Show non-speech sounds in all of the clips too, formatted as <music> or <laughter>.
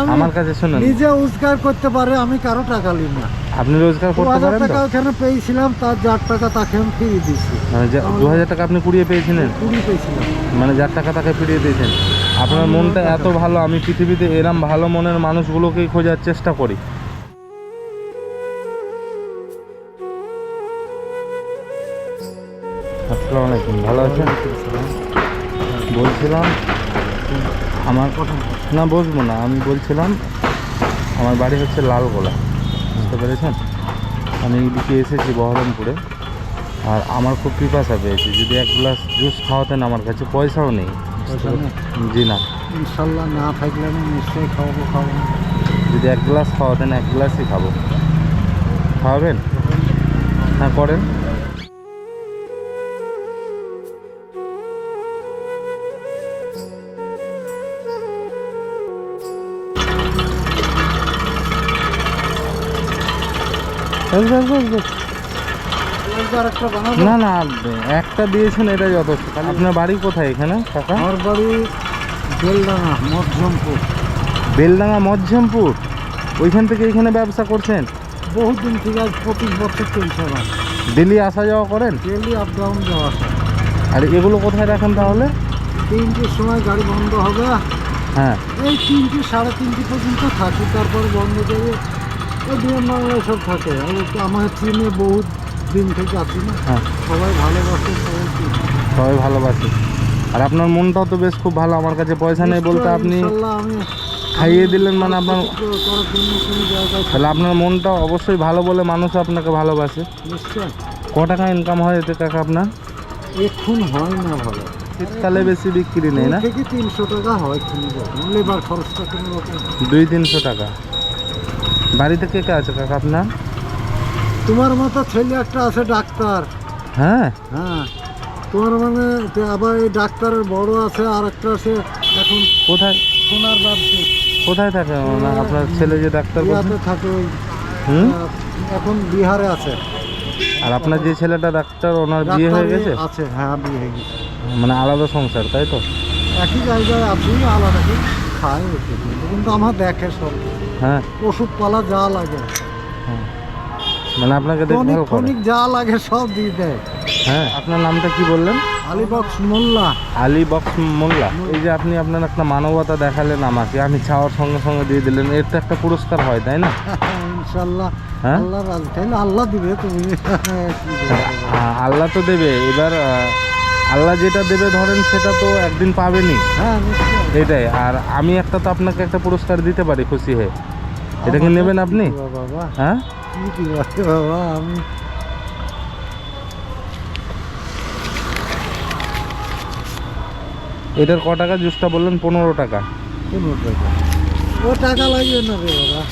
আমি আমার কাছে শুনুন। নিজে রোজগার করতে পারে আমি কারও টাকা নিই না। আপনি রোজগার করতে পারেন টাকা ওখানে পেয়েছিলাম তার যার টাকা তাকে আমি ফিরিয়ে দিয়েছি। মানে দু হাজার টাকা আপনি কুড়িয়ে পেয়েছিলেন? কুড়ি পেয়েছিলাম। মানে যার টাকা তাকে ফিরিয়ে দিয়েছেন। আপনার মনটা এত ভালো আমি পৃথিবীতে এরম ভালো মনের মানুষগুলোকেই খোঁজার চেষ্টা করি। আসসালামু আলাইকুম ভালো আছেন? বলছিলাম আমার কথা না বসবো না আমি বলছিলাম আমার বাড়ি হচ্ছে লালগোলা বুঝতে পেরেছেন? আমি এদিকে এসেছি বহরমপুরে আর আমার খুব পিপাসা পেয়েছে যদি এক গ্লাস জুস খাওয়াতেন আমার কাছে পয়সাও নেই? জি না। ইনশাল্লাহ না থাকলে আমি নিশ্চয়ই খাওয়াবো খাওয়াবো যদি এক গ্লাস খাওয়াতেন এক গ্লাসই খাব। খাওয়াবেন? হ্যাঁ করেন? না না একটা দিয়েছেন এটা যথেষ্ট। আপনার বাড়ি কোথায় এখানে কাকা? আমার বাড়ি বেলডাঙা মধ্যমপুর বেলডাঙ্গা মধ্যমপুর ওইখান থেকে এখানে ব্যবসা করছেন? বহুত দিন থেকে আজ পঁচিশ বছর চলছে আমার। ডেলি আসা যাওয়া করেন? ডেলি আপ ডাউন যাওয়া আসা। আর এগুলো কোথায় রাখেন তাহলে? তিনটের সময় গাড়ি বন্ধ হবে। হ্যাঁ। এই তিনটে সাড়ে তিনটে পর্যন্ত থাকি তারপর বন্ধ করে বিমান বাংলা সব থাকে। আর আমার ট্রেনে বহুত দিন থেকে আছি না। হ্যাঁ। সবাই ভালোবাসে সবাই সবাই ভালোবাসে। আর আপনার মনটাও তো বেশ খুব ভালো আমার কাছে পয়সা নেই বলতে আপনি আমি খাইয়ে দিলেন মানে আপনার তাহলে আপনার মনটা অবশ্যই ভালো বলে মানুষ আপনাকে ভালোবাসে। ক টাকা ইনকাম হয় এতে কাকা আপনার? এখন হয় না ভালো। শীতকালে বেশি বিক্রি নেই না? তিনশো টাকা হয় লেবার খরচটা কোনো রকম দুই তিনশো টাকা। বাড়িতে কে কে আছে কাকা আপনার? তোমার মতো ছেলে একটা আছে ডাক্তার। হ্যাঁ? হ্যাঁ। তোমার মানে আবার এই ডাক্তারের বড় আছে আর একটা আছে এখন কোথায়? সোনার ব্যবসা কোথায় থাকে আপনার ছেলে যে ডাক্তার? থাকে হুম? এখন বিহারে আছে। আর আপনার যে ছেলেটা ডাক্তার ওনার বিয়ে হয়ে গেছে? আছে হ্যাঁ বিয়ে হয়ে গেছে। মানে আলাদা সংসার তাই তো? একই জায়গায় আছি আলাদা কিন্তু। কিন্তু আমার দেখে সব। হ্যাঁ। ওষুধ পালা যা লাগে। হ্যাঁ। মানে আপনাকে দেখভাল করে। যা লাগে সব দিয়ে দেয়। হ্যাঁ আপনার নামটা কি বললেন? আলিবক্স মোল্লা। আলী বক্স মোল্লা। এই যে আপনি আপনার একটা মানবতা দেখালেন আমাকে আমি চাওয়ার সঙ্গে সঙ্গে দিয়ে দিলেন। এর তো একটা পুরস্কার হয় তাই না? <laughs> ইনশাল্লাহ। হ্যাঁ? আল্লাহ আল্লাহ দিবে তুমি। <laughs> আল্লাহ তো দেবে। এবার আল্লাহ যেটা দেবে ধরেন সেটা তো একদিন পাবেনই। হ্যাঁ এটাই আর আমি একটা তো আপনাকে একটা পুরস্কার দিতে পারি খুশি হয়ে। এটা কি নেবেন আপনি? হ্যাঁ? বাবা আমি এটার ক টাকা? জুসটা বললেন পনেরো টাকা। কোনো টাকা। ও টাকা লাগবে না রে বাবা।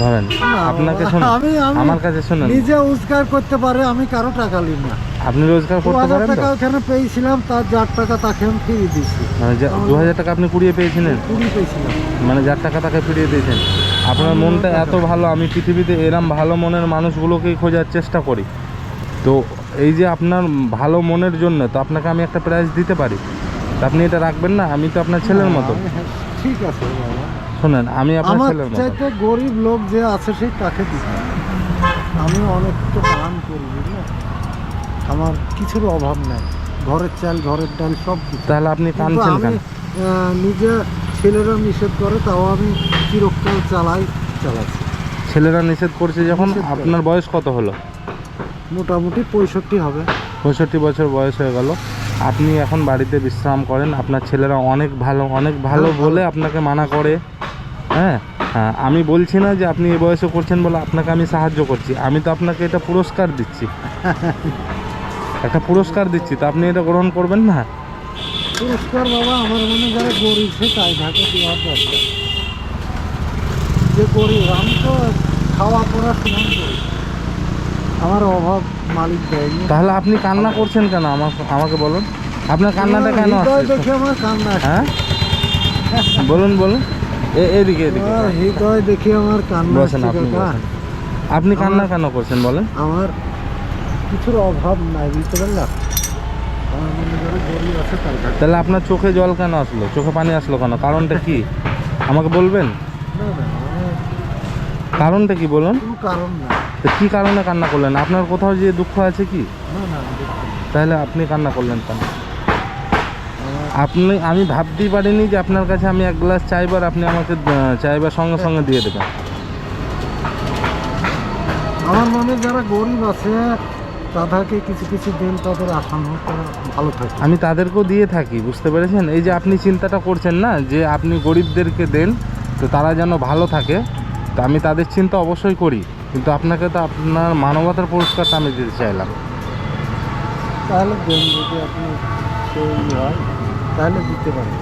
ধরেন আপনাকে শুনুন আমি আমি আমার কাছে শুনুন। নিজে রোজগার করতে পারে আমি কারও টাকা নিই না। আপনি রোজগার করতে পারেন টাকা ওখানে পেয়েছিলাম তার যার টাকা তাকে আমি ফিরিয়ে দিয়েছি। মানে দু হাজার টাকা আপনি কুড়িয়ে পেয়েছিলেন? কুড়ি পেয়েছিলাম। মানে যার টাকা তাকে ফিরিয়ে দিয়েছেন। আপনার মনটা এত ভালো আমি পৃথিবীতে এরম ভালো মনের মানুষগুলোকেই খোঁজার চেষ্টা করি। তো এই যে আপনার ভালো মনের জন্য তো আপনাকে আমি একটা প্রাইজ দিতে পারি। আপনি এটা রাখবেন না? আমি তো আপনার ছেলের মতো। হ্যাঁ, ঠিক আছে শোনেন আমি আপনার ছেলের মতো। চাইতে গরিব লোক যে আছে সেই তাকে দিতে আমি অনেক তো দান করি বুঝলে? আমার কিছুর অভাব নাই। ঘরের চাল ঘরের ডাল সব কিছু। তাহলে আপনি আমি কেন? নিজে ছেলেরা নিষেধ করে তাও আমি চিরকাল চালাই চালাচ্ছি। ছেলেরা নিষেধ করছে যখন? আপনার বয়স কত হলো? মোটামুটি পঁয়ষট্টি হবে। পঁয়ষট্টি বছর বয়স হয়ে গেল। আপনি এখন বাড়িতে বিশ্রাম করেন। আপনার ছেলেরা অনেক ভালো অনেক ভালো হ্যাঁ, বলে আপনাকে মানা করে। হ্যাঁ হ্যাঁ আমি বলছি না যে আপনি এই বয়সে করছেন বলে আপনাকে আমি সাহায্য করছি। আমি তো আপনাকে এটা পুরস্কার দিচ্ছি। <laughs> একটা পুরস্কার দিচ্ছি তো আপনি এটা গ্রহণ করবেন না? পুরস্কার বাবা আমার মনে যারা গরিব সে তাই থাকে দেওয়ার দরকার। যে গরিব আমি তো খাওয়া পড়া সমান করি। আমার অভাব মালিক দেয়নি তাহলে আপনি কান্না করছেন কেন? আমাকে আমাকে বলুন। আপনার কান্নাটা কেন দেখে আমার কান্না। হ্যাঁ? বলুন বলুন। এদিকে এদিকে। হৃদয় দেখে আমার কান্না আপনি কান্না কেন করছেন বলেন। আমার কিছুর অভাব নাই বুঝতে পারলাম তাহলে আপনার চোখে জল কেন আসলো? চোখে পানি আসলো কেন? কারণটা কি? আমাকে বলবেন? মানে কারণটা কি বলুন? কারণ না কী কারণে কান্না করলেন? আপনার কোথাও যে দুঃখ আছে কি? তাহলে আপনি কান্না করলেন কেন? আপনি আমি ভাবতেই পারিনি যে আপনার কাছে আমি এক গ্লাস চাইবার আপনি আমাকে চাইবার সঙ্গে সঙ্গে দিয়ে দেবেন। আমার মনে যারা গরিব আছে তাদেরকে কিছু কিছু দিন তাদের ভালো থাকে। আমি তাদেরকেও দিয়ে থাকি বুঝতে পেরেছেন? এই যে আপনি চিন্তাটা করছেন না যে আপনি গরিবদেরকে দেন তো তারা যেন ভালো থাকে তো আমি তাদের চিন্তা অবশ্যই করি। কিন্তু আপনাকে তো আপনার মানবতার পুরস্কারটা আমি দিতে চাইলাম। তাহলে দেন যদি আপনি সেই হয় তাহলে দিতে পারেন।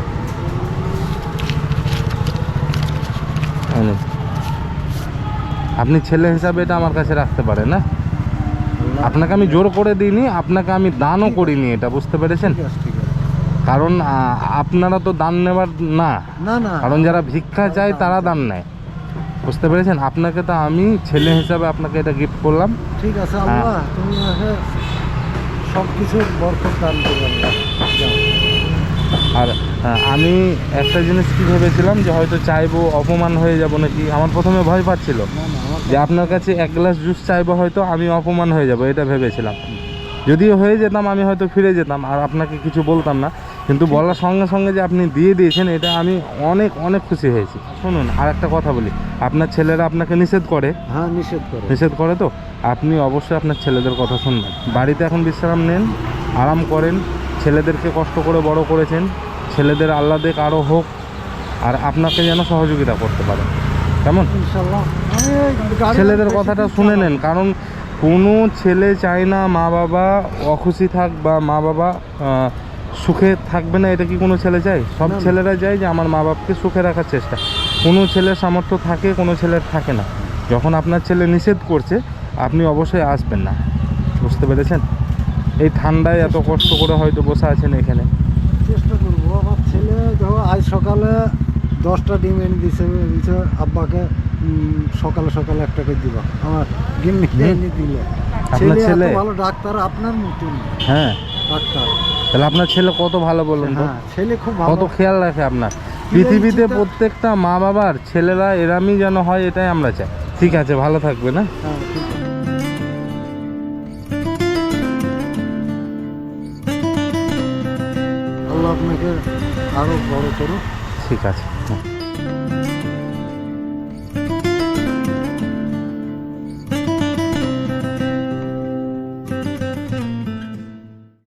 আপনি ছেলে হিসাবে এটা আমার কাছে রাখতে পারেন না? আপনাকে আমি জোর করে দিইনি আপনাকে আমি দানও করিনি এটা বুঝতে পেরেছেন? কারণ আপনারা তো দান নেবার না। কারণ যারা ভিক্ষা চায় তারা দান নেয়। বুঝতে পেরেছেন? আপনাকে তো আমি ছেলে হিসাবে আপনাকে এটা গিফট করলাম। ঠিক আছে সবকিছু আল্লাহ তুমি সব কিছুর বরকত দান করবে আল্লাহ। যাও। আর আমি একটা জিনিস কি ভেবেছিলাম যে হয়তো চাইব অপমান হয়ে যাব নাকি? আমার প্রথমে ভয় পাচ্ছিল যে আপনার কাছে এক গ্লাস জুস চাইব হয়তো আমি অপমান হয়ে যাব এটা ভেবেছিলাম। যদিও হয়ে যেতাম আমি হয়তো ফিরে যেতাম আর আপনাকে কিছু বলতাম না। কিন্তু বলার সঙ্গে সঙ্গে যে আপনি দিয়ে দিয়েছেন এটা আমি অনেক অনেক খুশি হয়েছি। শুনুন আর একটা কথা বলি। আপনার ছেলেরা আপনাকে নিষেধ করে? হ্যাঁ নিষেধ করে। নিষেধ করে তো? আপনি অবশ্যই আপনার ছেলেদের কথা শুনবেন। বাড়িতে এখন বিশ্রাম নেন আরাম করেন ছেলেদেরকে কষ্ট করে বড় করেছেন ছেলেদের আহ্লাদেক আরও হোক আর আপনাকে যেন সহযোগিতা করতে পারেন। কেমন? ছেলেদের কথাটা শুনে নেন কারণ কোনো ছেলে চায় না মা বাবা অখুশি থাক বা মা বাবা সুখে থাকবে না এটা কি কোনো ছেলে চায়? সব। ছেলেরা চায় যে আমার মা বাপকে সুখে রাখার চেষ্টা। কোনো ছেলের সামর্থ্য থাকে কোনো ছেলের থাকে না। যখন আপনার ছেলে নিষেধ করছে আপনি অবশ্যই আসবেন না। বুঝতে পেরেছেন? এই ঠান্ডায় এত কষ্ট করে হয়তো বসে আছেন এখানে। চেষ্টা করব। আমার ছেলে দেখো আজ সকালে দশটা ডিম এনে দিছে দিছে আব্বাকে সকালে সকালে একটা করে দিবা। আমার হুম। এনে দিলে। আপনার ছেলে? ভালো ডাক্তার আপনার মতন হ্যাঁ। ডাক্তার। তাহলে আপনার ছেলে কত ভালো বলুন তো? হ্যাঁ ছেলে খুব কত খেয়াল রাখে আপনার? পৃথিবীতে প্রত্যেকটা মা বাবার ছেলেরা এরামই যেন হয় এটাই আমরা চাই। ঠিক আছে ভালো থাকবে না আপনাকে আরও বড় করুক। ঠিক আছে।